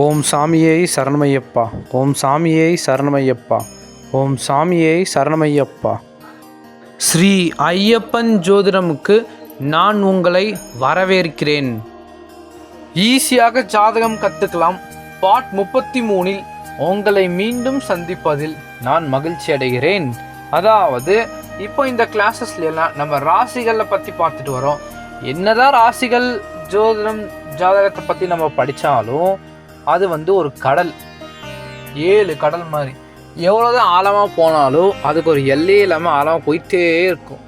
ஓம் சாமியை சரணமையப்பா. ஓம் சாமியை சரணமையப்பா. ஓம் சாமியை சரணமையப்பா. ஸ்ரீ ஐயப்பன் ஜோதிடமுக்கு நான் உங்களை வரவேற்கிறேன். ஈஸியாக ஜாதகம் கற்றுக்கலாம் பாட் முப்பத்தி மூணில் உங்களை மீண்டும் சந்திப்பதில் நான் மகிழ்ச்சி அடைகிறேன். அதாவது இப்போ இந்த கிளாஸஸ்ல எல்லாம் நம்ம ராசிகளை பற்றி பார்த்துட்டு வரோம். என்னதான் ராசிகள் ஜோதிடம் ஜாதகத்தை பற்றி நம்ம படித்தாலும் அது வந்து ஒரு கடல். ஏழு கடல் மாதிரி. எவ்வளோதான் ஆழமாக போனாலும் அதுக்கு ஒரு எல்லையே இல்லாமல் ஆழமாக போயிட்டே இருக்கும்.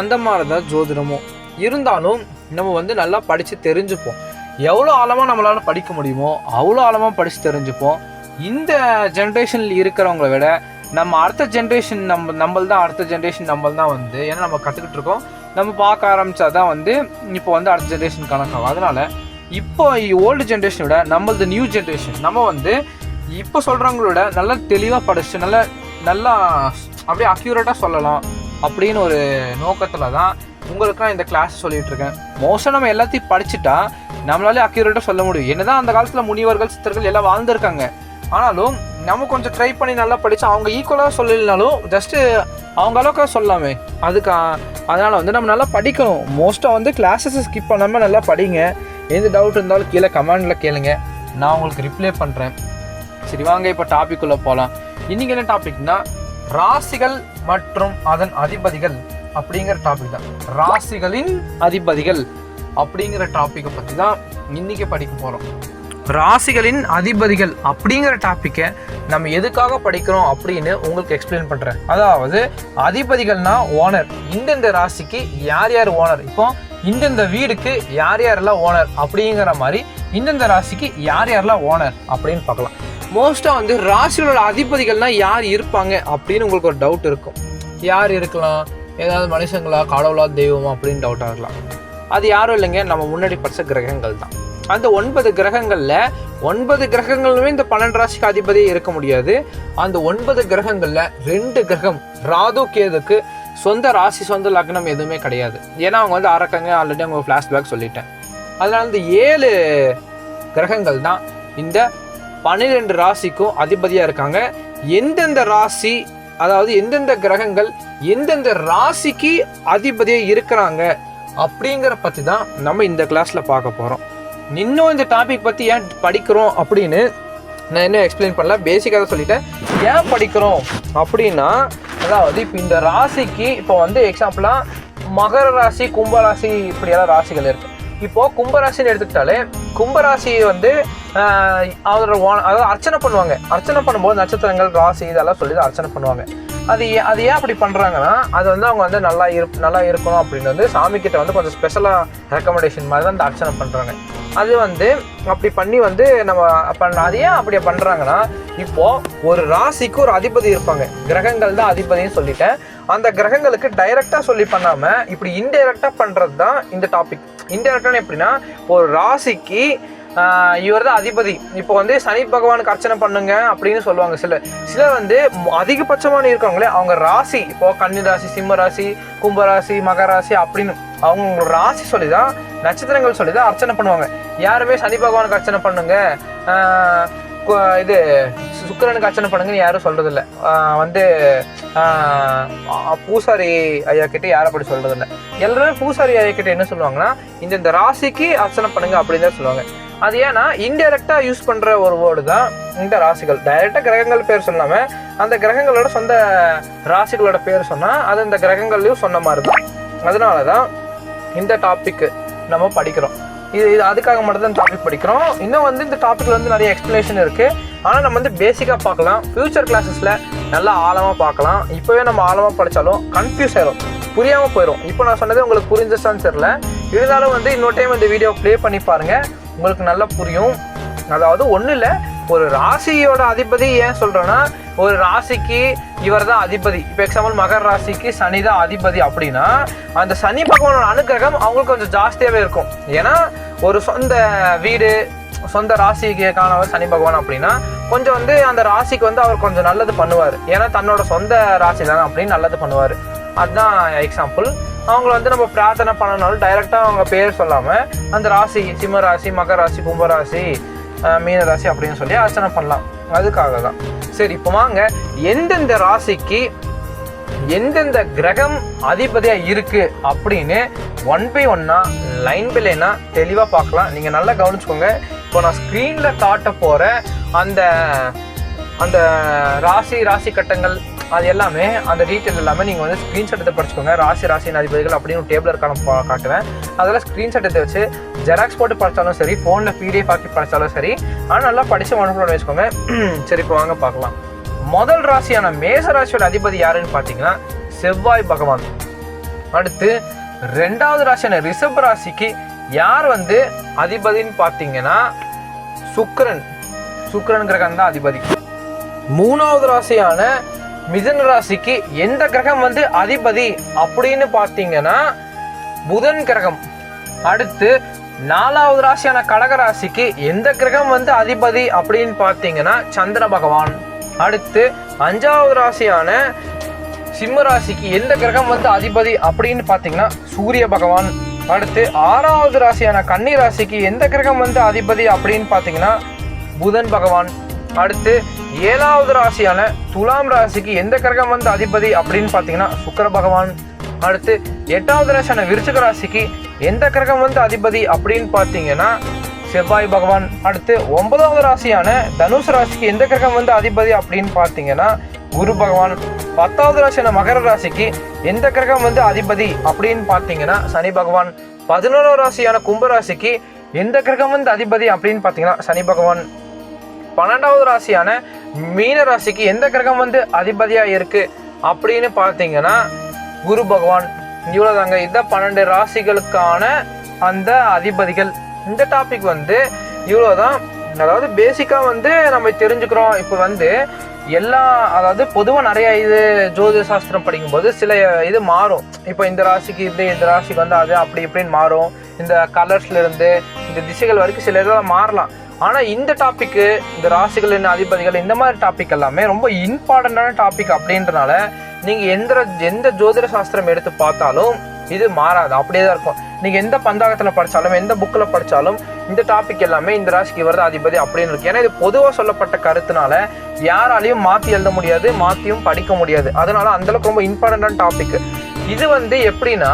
அந்த மாதிரி தான் ஜோதிடமும். இருந்தாலும் நம்ம வந்து நல்லா படித்து தெரிஞ்சுப்போம். எவ்வளோ ஆழமாக நம்மளால் படிக்க முடியுமோ அவ்வளோ ஆழமாக படித்து தெரிஞ்சுப்போம். இந்த ஜென்ரேஷனில் இருக்கிறவங்கள விட நம்ம அடுத்த ஜென்ரேஷன் நம்ம நம்மள் தான் அடுத்த ஜென்ரேஷன் நம்மள் தான் வந்து ஏன்னா நம்ம கற்றுக்கிட்டு இருக்கோம். நம்ம பார்க்க ஆரம்பித்தா தான் வந்து இப்போ வந்து அடுத்த ஜென்ரேஷன் கணக்காகும். அதனால் இப்போ ஓல்டு ஜென்ரேஷனை விட நம்மளது நியூ ஜென்ரேஷன் நம்ம வந்து இப்போ சொல்கிறவங்களோட நல்லா தெளிவாக படிச்சு நல்லா நல்லா அப்படியே அக்யூரேட்டாக சொல்லலாம் அப்படின்னு ஒரு நோக்கத்தில் தான் உங்களுக்குலாம் இந்த கிளாஸ் சொல்லிட்டு இருக்கேன் மோஸ்ட்டாக நம்ம எல்லாத்தையும் படிச்சுட்டா நம்மளாலே அக்யூரேட்டாக சொல்ல முடியும். என்னதான் அந்த காலத்தில் முனிவர்கள் சித்தர்கள் எல்லாம் வாழ்ந்துருக்காங்க. ஆனாலும் நம்ம கொஞ்சம் ட்ரை பண்ணி நல்லா படித்தா அவங்க ஈக்குவலாக சொல்லலைனாலும் ஜஸ்ட்டு அவங்க அளவுக்கு சொல்லலாமே. அதுக்கு அதனால் வந்து நம்ம நல்லா படிக்கணும். மோஸ்ட்டாக வந்து கிளாஸஸை ஸ்கிப் பண்ணாமல் நல்லா படிங்க. எந்த டவுட் இருந்தாலும் கீழே கமெண்டில் கேளுங்க. நான் உங்களுக்கு ரிப்ளை பண்ணுறேன் சரி வாங்க இப்போ டாபிக் உள்ள போகலாம் இன்றைக்கி என்ன டாபிக்னா ராசிகள் மற்றும் அதன் அதிபதிகள் அப்படிங்கிற டாபிக் தான். ராசிகளின் அதிபதிகள் அப்படிங்கிற டாப்பிக்கை பற்றி தான் இன்றைக்கி படிக்க போகிறோம் ராசிகளின் அதிபதிகள் அப்படிங்கிற டாப்பிக்கை நம்ம எதுக்காக படிக்கிறோம் அப்படின்னு உங்களுக்கு எக்ஸ்பிளைன் பண்ணுறேன் அதாவது அதிபதிகள்னா ஓனர் இந்தந்த ராசிக்கு யார் யார் ஓனர் இப்போ இந்தந்த வீடுக்கு யார் யாரெல்லாம் ஓனர் அப்படிங்கிற மாதிரி இந்தந்த ராசிக்கு யார் யாரெல்லாம் ஓனர் அப்படின்னு பார்க்கலாம். மோஸ்ட்டாக வந்து ராசிகளோட அதிபதிகள்னா யார் இருப்பாங்க அப்படின்னு உங்களுக்கு ஒரு டவுட் இருக்கும். யார் இருக்கலாம்? ஏதாவது மனுஷங்களா? கடவுளா? தெய்வமா? அப்படின்னு டவுட்டாக இருக்கலாம். அது யாரும் இல்லைங்க. நம்ம முன்னாடி படித்த கிரகங்கள் தான். அந்த ஒன்பது கிரகங்களில் ஒன்பது கிரகங்களுமே இந்த பன்னெண்டு ராசிக்கு அதிபதியே இருக்க முடியாது. அந்த ஒன்பது கிரகங்களில் ரெண்டு கிரகம் ராது கேதுக்கு சொந்த ராசி சொந்த லக்னம் எதுவுமே கிடையாது. ஏன்னா அவங்க வந்து அரக்கங்க ஆல்ரெடி அவங்க ஃப்ளாஷ்பேக் சொல்லிட்டேன். அதனால இந்த ஏழு கிரகங்கள் தான் இந்த பன்னிரெண்டு ராசிக்கும் அதிபதியாக இருக்காங்க. எந்தெந்த ராசி அதாவது எந்தெந்த கிரகங்கள் எந்தெந்த ராசிக்கு அதிபதியாக இருக்கிறாங்க அப்படிங்கிற பற்றி தான் நம்ம இந்த கிளாஸில் பார்க்க போகிறோம் இன்னும் இந்த டாபிக் பற்றி ஏன் படிக்கிறோம் அப்படின்னு நான் இன்னும் எக்ஸ்பிளைன் பண்ணல. பேசிக்காக சொல்லிட்டேன். ஏன் படிக்கிறோம் அப்படின்னா அதாவது இப்போ இந்த ராசிக்கு இப்போ வந்து எக்ஸாம்பிளாக மகர ராசி கும்பராசி இப்படியெல்லாம் ராசிகள் இருக்கு. இப்போ கும்பராசின்னு எடுத்துக்கிட்டாலே கும்பராசி வந்து ஆஹ், அவரோட அதாவது அர்ச்சனை பண்ணுவாங்க. அர்ச்சனை பண்ணும்போது நட்சத்திரங்கள் ராசி இதெல்லாம் சொல்லி தான் அர்ச்சனை பண்ணுவாங்க. அது ஏ- அது ஏன் அப்படி பண்ணுறாங்கன்னா அது வந்து அவங்க வந்து நல்லா இருப் நல்லா இருக்கணும் அப்படின்னு வந்து சாமி கிட்ட வந்து கொஞ்சம் ஸ்பெஷலாக ரெக்கமெண்டேஷன் மாதிரி தான் இந்த அர்ச்சனை பண்ணுறாங்க அது வந்து அப்படி பண்ணி வந்து நம்ம பண்ண அது ஏன் அப்படி பண்ணுறாங்கன்னா இப்போ ஒரு ராசிக்கு ஒரு அதிபதி இருப்பாங்க. கிரகங்கள் தான் அதிபதின்னு சொல்லிட்டேன் அந்த கிரகங்களுக்கு டைரெக்டாக சொல்லி பண்ணாமல் இப்படி இன்டைரக்டாக பண்ணுறது தான் இந்த டாபிக் இன்டெரக்டான எப்படின்னா ஒரு ராசிக்கு இவர் தான் அதிபதி. இப்போ வந்து சனி பகவானுக்கு அர்ச்சனை பண்ணுங்க அப்படின்னு சொல்லுவாங்க. சில சிலர் வந்து அதிகபட்சமான இருக்கவங்களே அவங்க ராசி இப்போ கன்னி ராசி சிம்ம ராசி கும்ப அப்படின்னு அவங்க ராசி சொல்லி தான் நட்சத்திரங்கள் சொல்லி தான் அர்ச்சனை பண்ணுவாங்க. யாருமே சனி பகவானுக்கு அர்ச்சனை பண்ணுங்க. இது சுக்கிரனுக்கு அர்ச்சனை பண்ணுங்கன்னு யாரும் சொல்றதில்ல. இல்லை வந்து பூசாரி ஐயா கிட்ட யாரும் அப்படி சொல்றதில்ல. எல்லாருமே பூசாரி ஐயா கிட்ட என்ன சொல்லுவாங்கன்னா இந்த இந்த ராசிக்கு அர்ச்சனை பண்ணுங்க அப்படின்னு தான் சொல்லுவாங்க. அது ஏன்னா இன்டெரக்டா யூஸ் பண்ற ஒரு வேர்டு தான் இந்த ராசிகள். டைரக்டா கிரகங்கள் பேர் சொல்லாம அந்த கிரகங்களோட சொந்த ராசிகளோட பேர் சொன்னா அது இந்த கிரகங்கள்லயும் சொன்ன மாதிரி தான். அதனால தான் இந்த டாபிக் நம்ம படிக்கிறோம். இது இது அதுக்காக மட்டும் தான் டாபிக் படிக்கிறோம். இன்னும் வந்து இந்த டாப்பிக்கில் வந்து நிறைய எக்ஸ்பிளேஷன் இருக்குது ஆனால் நம்ம வந்து பேசிக்காக பார்க்கலாம். ஃபியூச்சர் கிளாஸஸில் நல்லா ஆழமாக பார்க்கலாம். இப்போவே நம்ம ஆழமாக படித்தாலும் கன்ஃபியூஸ் ஆயிரும். புரியாமல் போயிடும் இப்போ நான் சொன்னது உங்களுக்கு புரிஞ்சிச்சான்னு தெரியல. இருந்தாலும் வந்து இன்னொரு டைம் இந்த வீடியோ ப்ளே பண்ணி பாருங்கள் உங்களுக்கு நல்லா புரியும். அதாவது ஒன்றும் இல்லை ஒரு ராசியோட அதிபதி ஏன் சொல்கிறேன்னா ஒரு ராசிக்கு இவர் தான் அதிபதி. இப்போ எக்ஸாம்பிள் மகர ராசிக்கு சனி தான் அதிபதி அப்படின்னா அந்த சனி பகவானோட அனுகிரகம் அவங்களுக்கு கொஞ்சம் ஜாஸ்தியாகவே இருக்கும். ஏன்னா ஒரு சொந்த வீடு சொந்த ராசிக்கு காணவர் சனி பகவான் அப்படின்னா கொஞ்சம் வந்து அந்த ராசிக்கு வந்து அவர் கொஞ்சம் நல்லது பண்ணுவார். ஏன்னா தன்னோட சொந்த ராசி தானே அப்படின்னு நல்லது பண்ணுவார். அதுதான் எக்ஸாம்பிள் அவங்கள வந்து நம்ம பிரார்த்தனை பண்ணனாலும் டைரெக்டாக அவங்க பேர் சொல்லாமல் அந்த ராசி சிம்ம ராசி மகர ராசி கும்பராசி அஹ், மீன ராசி அப்படின்னு சொல்லி அர்ச்சனை பண்ணலாம். அதுக்காக தான் சரி இப்போ வாங்க. எந்தெந்த ராசிக்கு எந்தெந்த கிரகம் அதிபதியாக இருக்குது அப்படின்னு ஒன் பை ஒன்னா லைன் பை தெளிவாக பார்க்கலாம். நீங்கள் நல்லா கவனிச்சுக்கோங்க. இப்போ நான் ஸ்க்ரீனில் காட்ட போகிற அந்த அந்த ராசி ராசி கட்டங்கள் அது எல்லாமே அந்த டீட்டெயில் எல்லாமே நீங்கள் வந்து ஸ்க்ரீன்ஷாட் எடுத்து படிச்சுக்கோங்க. ராசி ராசியின் அதிபதிகள் அப்படின்னு ஒரு டேபிள் இருக்கான காட்டுவேன் அதெல்லாம் ஸ்க்ரீன்ஷாட் எடுத்து வச்சு ஜெராக்ஸ் போட்டு படித்தாலும் சரி ஃபோனில் பிடிஎஃப் ஆக்கி படித்தாலும் சரி ஆனால் நல்லா படித்து மனசுல வச்சுக்கோங்க. சரி இப்போ வாங்க பார்க்கலாம். முதல் ராசியான மேச ராசியோட அதிபதி யாருன்னு பார்த்தீங்கன்னா செவ்வாய் பகவான். அடுத்து ரெண்டாவது ராசியான ரிஷப் ராசிக்கு யார் வந்து அதிபதின்னு பார்த்தீங்கன்னா சுக்கரன். சுக்கரன் கிரகம் தான் அதிபதி. மூணாவது ராசியான மிதன ராசிக்கு எந்த கிரகம் வந்து அதிபதி அப்படின்னு பார்த்தீங்கன்னா புதன் கிரகம். அடுத்து நாலாவது ராசியான கடக ராசிக்கு எந்த கிரகம் வந்து அதிபதி அப்படின்னு பார்த்தீங்கன்னா சந்திர பகவான். அடுத்து அஞ்சாவது ராசியான சிம்ம ராசிக்கு எந்த கிரகம் வந்து அதிபதி அப்படின்னு பார்த்தீங்கன்னா சூரிய பகவான். அடுத்து ஆறாவது ராசியான கன்னி ராசிக்கு எந்த கிரகம் வந்து அதிபதி அப்படின்னு பார்த்தீங்கன்னா புதன் பகவான். அடுத்து ஏழாவது ராசியான துலாம் ராசிக்கு எந்த கிரகம் வந்து அதிபதி அப்படின்னு பார்த்தீங்கன்னா சுக்கர பகவான். அடுத்து எட்டாவது ராசியான விருச்சிக ராசிக்கு எந்த கிரகம் வந்து அதிபதி அப்படின்னு பார்த்தீங்கன்னா செவ்வாய் பகவான். அடுத்து ஒன்பதாவது ராசியான தனுசு ராசிக்கு எந்த கிரகம் வந்து அதிபதி அப்படின்னு பார்த்தீங்கன்னா குரு பகவான். பத்தாவது ராசியான மகர ராசிக்கு எந்த கிரகம் வந்து அதிபதி அப்படின்னு பார்த்தீங்கன்னா சனி பகவான். பதினோராவது ராசியான கும்ப ராசிக்கு எந்த கிரகம் வந்து அதிபதி அப்படின்னு பார்த்தீங்கன்னா சனி பகவான். பன்னெண்டாவது ராசியான மீன ராசிக்கு எந்த கிரகம் வந்து அதிபதியாக இருக்குது அப்படின்னு பார்த்தீங்கன்னா குரு பகவான். இவ்வளோதாங்க இதான் பன்னெண்டு ராசிகளுக்கான அந்த அதிபதிகள். இந்த டாபிக் வந்து இவ்வளோதான் அதாவது பேசிக்காக வந்து நம்ம தெரிஞ்சுக்கிறோம். இப்போ வந்து எல்லா அதாவது பொதுவாக நிறைய இது ஜோதிட சாஸ்திரம் படிக்கும்போது சில இது மாறும். இப்போ இந்த ராசிக்கு இது இந்த ராசிக்கு வந்து அது அப்படி இப்படின்னு மாறும். இந்த கலர்ஸ்லேருந்து இந்த திசைகள் வரைக்கும் சில இதெல்லாம் மாறலாம். ஆனால் இந்த டாப்பிக்கு இந்த ராசிகள் என்ன அதிபதிகள் இந்த மாதிரி டாபிக் எல்லாமே ரொம்ப இம்பார்ட்டண்ட்டான டாபிக் அப்படின்றனால நீங்கள் எந்த எந்த ஜோதிட சாஸ்திரம் எடுத்து பார்த்தாலும் இது மாறாது. அப்படியே தான் இருக்கும். நீங்கள் எந்த பந்தாகத்தில் படித்தாலும் எந்த புக்கில் படித்தாலும் இந்த டாபிக் எல்லாமே இந்த ராசிக்கு இவர் தான் அதிபதி அப்படின்னு இருக்கு. ஏன்னா இது பொதுவாக சொல்லப்பட்ட கருத்துனால யாராலையும் மாற்றி எழுத முடியாது மாற்றியும் படிக்க முடியாது. அதனால அந்தளவுக்கு ரொம்ப இம்பார்ட்டண்ட்டான டாபிக் இது வந்து எப்படின்னா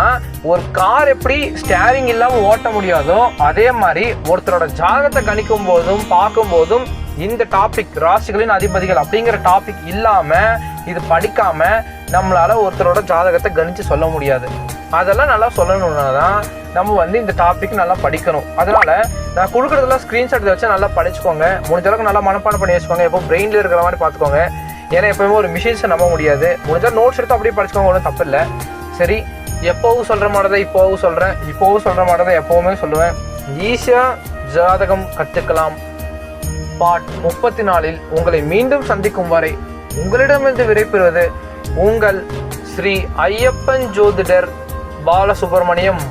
ஒரு கார் எப்படி ஸ்டேரிங் இல்லாமல் ஓட்ட முடியாதோ அதே மாதிரி ஒருத்தரோட ஜாதகத்தை கணிக்கும் போதும் பார்க்கும் போதும் இந்த டாபிக் ராசிகளின் அதிபதிகள் அப்படிங்கிற டாபிக் இல்லாம இது படிக்காம நம்மளால ஒருத்தரோட ஜாதகத்தை கணிச்சு சொல்ல முடியாது. அதெல்லாம் நல்லா சொல்லணும்னா தான் நம்ம வந்து இந்த டாபிக் நல்லா படிக்கணும். அதனால நான் கொடுக்குறதெல்லாம் ஸ்க்ரீன்ஷாட் வச்சு நல்லா படிச்சுக்கோங்க. முடிஞ்ச அளவுக்கு நல்லா மனப்பாடம் பண்ணி வச்சுக்கோங்க. எப்போ பிரெயினில் இருக்கிற மாதிரி பார்த்துக்கோங்க. ஏன்னா எப்பவுமே ஒரு மிஷின்ஸை நம்ப முடியாது. முடிஞ்சால் நோட்ஸ் எடுத்து அப்படியே படிச்சுக்கோங்க ஒன்றும் தப்பு இல்லை. சரி எப்போவும் சொல்கிற மாதிரி தான் இப்போவும் சொல்கிறேன் இப்போவும் சொல்கிற மாதிரி தான் எப்போவுமே சொல்லுவேன். ஈஸியாக ஜாதகம் கற்றுக்கலாம். பாட் முப்பத்தி நாலில் உங்களை மீண்டும் சந்திக்கும் வரை உங்களிடமிருந்து விடைபெறுவது உங்கள் ஸ்ரீ ஐயப்பன் ஜோதிடர் பாலசுப்ரமணியம்.